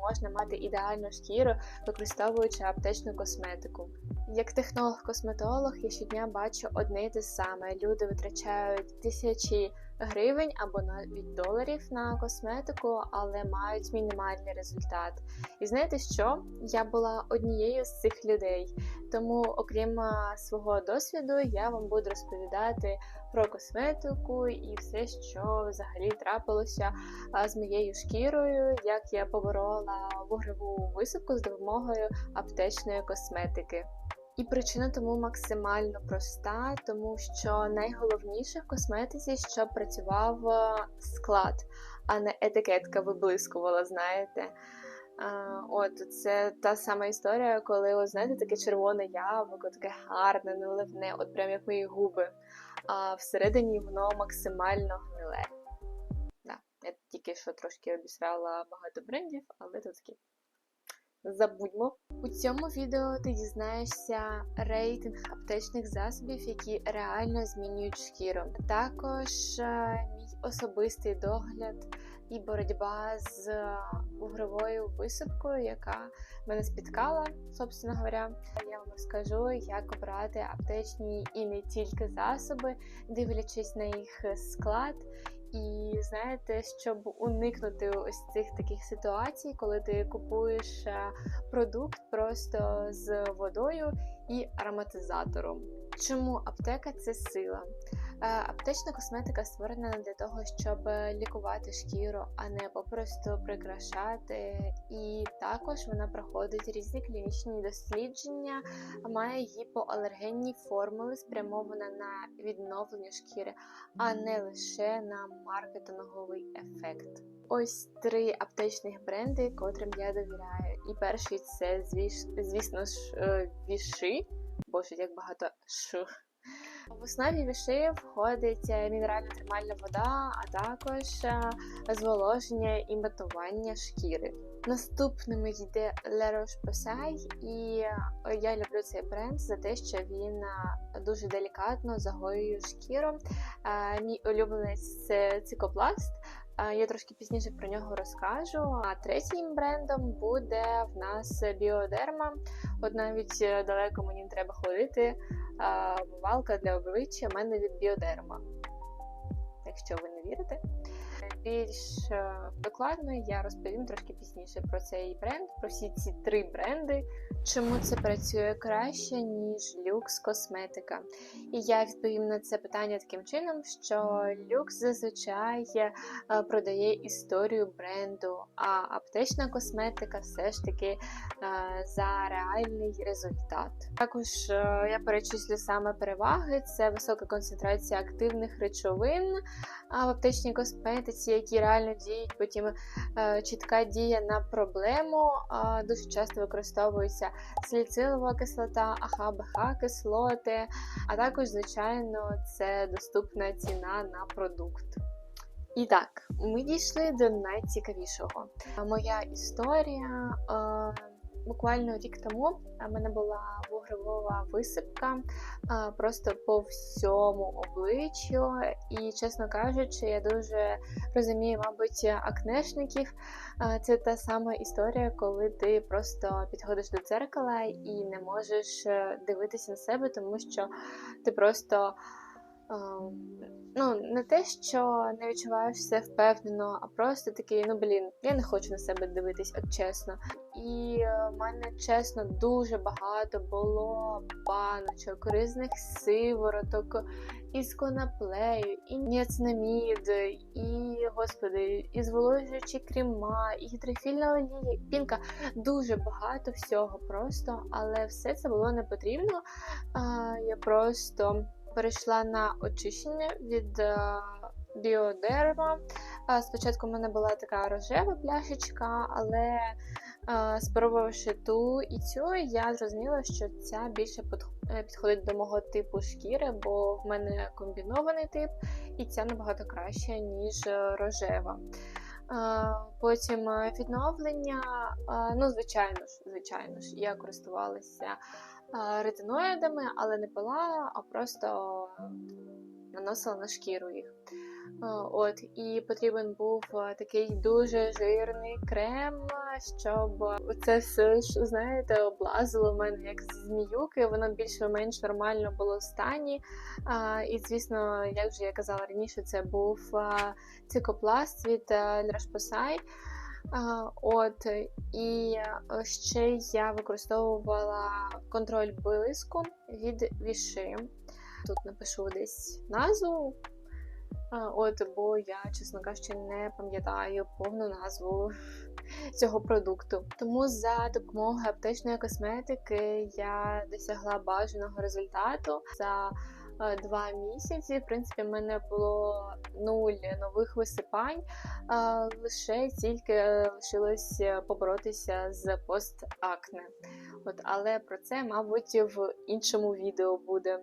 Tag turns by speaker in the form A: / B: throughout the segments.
A: можна мати ідеальну шкіру, використовуючи аптечну косметику. Як технолог-косметолог, я щодня бачу одне й те саме. Люди витрачають тисячі гривень або навіть доларів на косметику, але мають мінімальний результат. І знаєте що? Я була однією з цих людей. Тому, окрім свого досвіду, я вам буду розповідати про косметику і все, що взагалі трапилося з моєю шкірою, як я поборола вугреву висипку з допомогою аптечної косметики. І причина тому максимально проста, тому що найголовніше в косметиці, щоб працював склад, а не етикетка виблискувала, знаєте. А, От це та сама історія, коли ви знаєте таке червоне яблуко, таке гарне, наливне, от прям як мої губи. А всередині воно максимально гниле. Да, Я тільки що трошки обісрала багато брендів, але то таке забудьмо. У цьому відео ти дізнаєшся рейтинг аптечних засобів, які реально змінюють шкіру. Також е, мій особистий догляд і боротьба з угровою висипкою, яка мене спіткала, собственно говоря. Я вам розкажу, як обрати аптечні і не тільки засоби, дивлячись на їх склад. І знаєте, щоб уникнути ось цих таких ситуацій, коли ти купуєш е, продукт просто з водою і ароматизатором. Чому аптека це сила? Е, аптечна косметика створена для того, щоб лікувати шкіру, а не попросту прикрашати. І також вона проходить різні клінічні дослідження, має гіпоалергенні формули, спрямована на відновлення шкіри, а не лише на маркетинговий ефект. Ось три аптечних бренди, котрим я довіряю. І перший це, звісно ж, е, віши. Боже, як багато ш. В основі віши входить е, мінеральна термальна вода, а також е, зволоження і матування шкіри. Наступними йде La Roche-Posay, і е, я люблю цей бренд за те, що він дуже делікатно загоює шкіру. Мій улюбленець це цикопласт. Я трошки пізніше про нього розкажу. А третім брендом буде в нас Біодерма. От навіть далеко мені треба ходити. Валка для обличчя в мене від Біодерма. Якщо ви не вірите. Більш е, докладно я розповім трошки пізніше про цей бренд, про всі ці три бренди, чому це працює краще, ніж люкс косметика. І я відповім на це питання таким чином, що люкс зазвичай е, продає історію бренду, а аптечна косметика все ж таки е, за реальний результат. Також я перечислю саме переваги: це висока концентрація активних речовин в аптечній косметиці які реально діють, потім е, чітка дія на проблему. Дуже часто використовується сліцилова кислота, АХ-БХ кислоти, а також, звичайно, це доступна ціна на продукт. І так, ми дійшли до найцікавішого. Моя історія. Е, Буквально рік тому в мене була вугровова висипка просто по всьому обличчю. І, чесно кажучи, я дуже розумію, мабуть, акнешників. Це та сама історія, коли ти просто підходиш до дзеркала і не можеш е, дивитися на себе, тому що ти просто. Ну, не те, що не відчуваєш все впевнено, а просто такий, ну блін, я не хочу на себе дивитись, от чесно. І е, в мене чесно дуже багато було баночок, різних сивороток із коноплею, і ніацинамід, і господи, і зволожуючі крема, і гідрофільна олія, пінка. Дуже багато всього просто, але все це було не потрібно. Я просто перейшла на очищення від е, біодерма. Спочатку в мене була така рожева пляшечка, але спробувавши ту і цю, я зрозуміла, що ця більше е, підходить до мого типу шкіри, бо в мене комбінований тип, і ця набагато краще, ніж е, рожева. Потім відновлення, ну, звичайно ж, звичайно ж, я користувалася ретиноїдами, але не пила, а просто наносила на шкіру їх. От, і потрібен був такий дуже жирний крем, щоб це все ж, знаєте, облазило в мене як зміюки, воно більш-менш нормально було в стані. І, звісно, як вже я казала раніше, це був цикопласт від Ляшпосай. От, і ще я використовувала контроль блиску від Віши. Тут напишу десь назву. От, бо я, чесно кажучи, не пам'ятаю повну назву цього продукту. Тому за допомогою аптечної косметики я досягла бажаного результату за два місяці. В принципі, в мене було нуль нових висипань, лише тільки лишилось поборотися з постакне. От, Але про це, мабуть, в іншому відео буде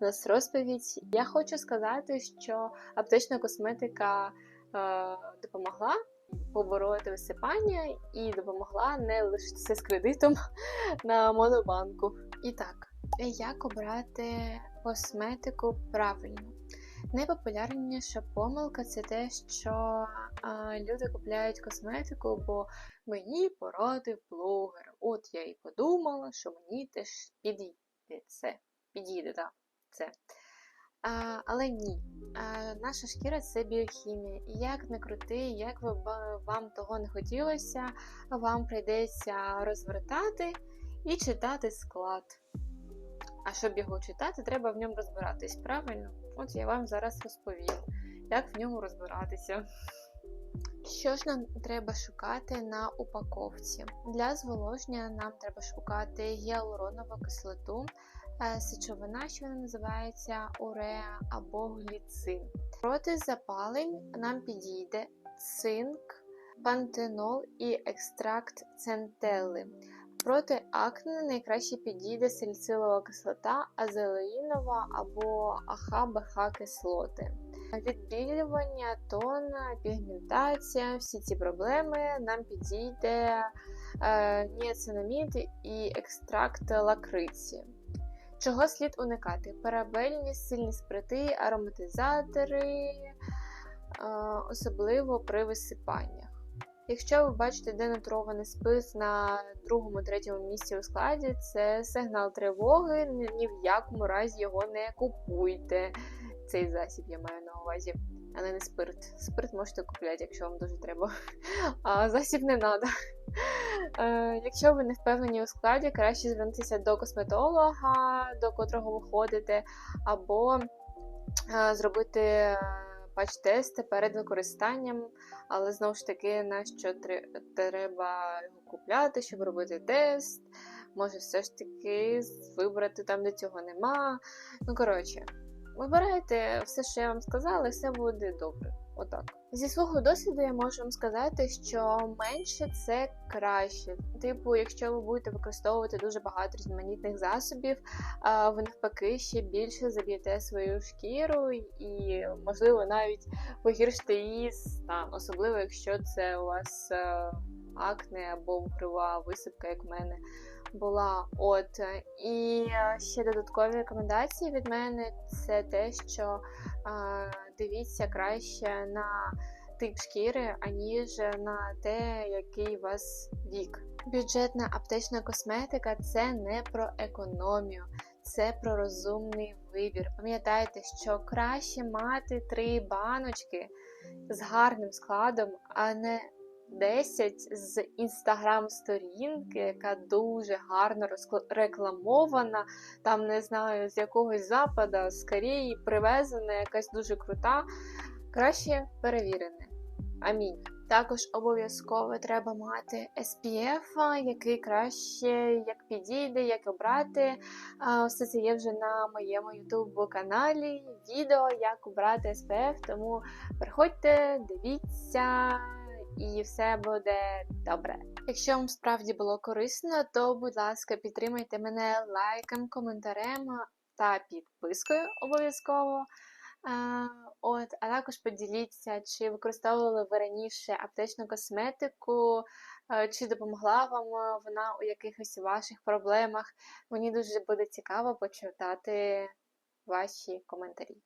A: у нас розповідь. Я хочу сказати, що аптечна косметика е, допомогла побороти висипання і допомогла не лишитися з кредитом на монобанку. І так, як обрати косметику правильно? Найпопулярніша помилка це те, що а, люди купляють косметику, бо мені порадив блогер. От я і подумала, що мені теж підійде це. Підійде, так це. А, Але ні, а, наша шкіра це біохімія. І як не крути, як ви, вам того не хотілося, вам прийдеться розвертати і читати склад. А щоб його читати, треба в ньому розбиратись, правильно? От я вам зараз розповім, як в ньому розбиратися. Що ж нам треба шукати на упаковці? Для зволоження нам треба шукати гіалуронову кислоту, Е, сечовина, що вона називається уреа або гліцин. Проти запалень нам підійде цинк, пантенол і екстракт центели. Проти акне найкраще підійде сальцилова кислота, азелеїнова або АХ-БХ кислоти. Відбілювання, тон, пігментація, всі ці проблеми нам підійде е, ніацинамід і екстракт лакриці. Чого слід уникати? Парабельні, сильні спирти, ароматизатори, особливо при висипаннях. Якщо ви бачите денатурований спис на другому-третьому місці у складі, це сигнал тривоги, ні в якому разі його не купуйте. Цей засіб я маю на увазі, але не спирт. Спирт можете купляти, якщо вам дуже треба. А засіб не треба. Е, якщо ви не впевнені у складі, краще звернутися до косметолога, до котрого ви ходите, або е, зробити патч-тести перед використанням, але знову ж таки, на що треба його купляти, щоб робити тест. Може, все ж таки вибрати там, де цього нема. Ну, коротше, вибирайте все, що я вам сказала, і все буде добре. Отак. Зі свого досвіду я можу вам сказати, що менше це краще. Типу, якщо ви будете використовувати дуже багато різноманітних засобів, ви навпаки ще більше заб'єте свою шкіру і, можливо, навіть погіршите її стан, особливо якщо це у вас е, акне або вкрива висипка, як в мене була. От і ще додаткові рекомендації від мене це те, що дивіться краще на тип шкіри, аніж на те, який у вас вік. Бюджетна аптечна косметика це не про економію, це про розумний вибір. Пам'ятайте, що краще мати три баночки з гарним складом, а не 10 з інстаграм-сторінки, яка дуже гарно рекламована, там, не знаю, з якогось запада, з Кореї привезена, якась дуже крута. Краще перевірене. Амінь. Також обов'язково треба мати SPF, який краще як підійде, як обрати. Все це є вже на моєму YouTube каналі. Відео, як обрати SPF, тому приходьте, дивіться і все буде добре. Якщо вам справді було корисно, то, будь ласка, підтримайте мене лайком, коментарем та підпискою обов'язково. От, А також поділіться, чи використовували ви раніше аптечну косметику, чи допомогла вам вона у якихось ваших проблемах. Мені дуже буде цікаво почитати ваші коментарі.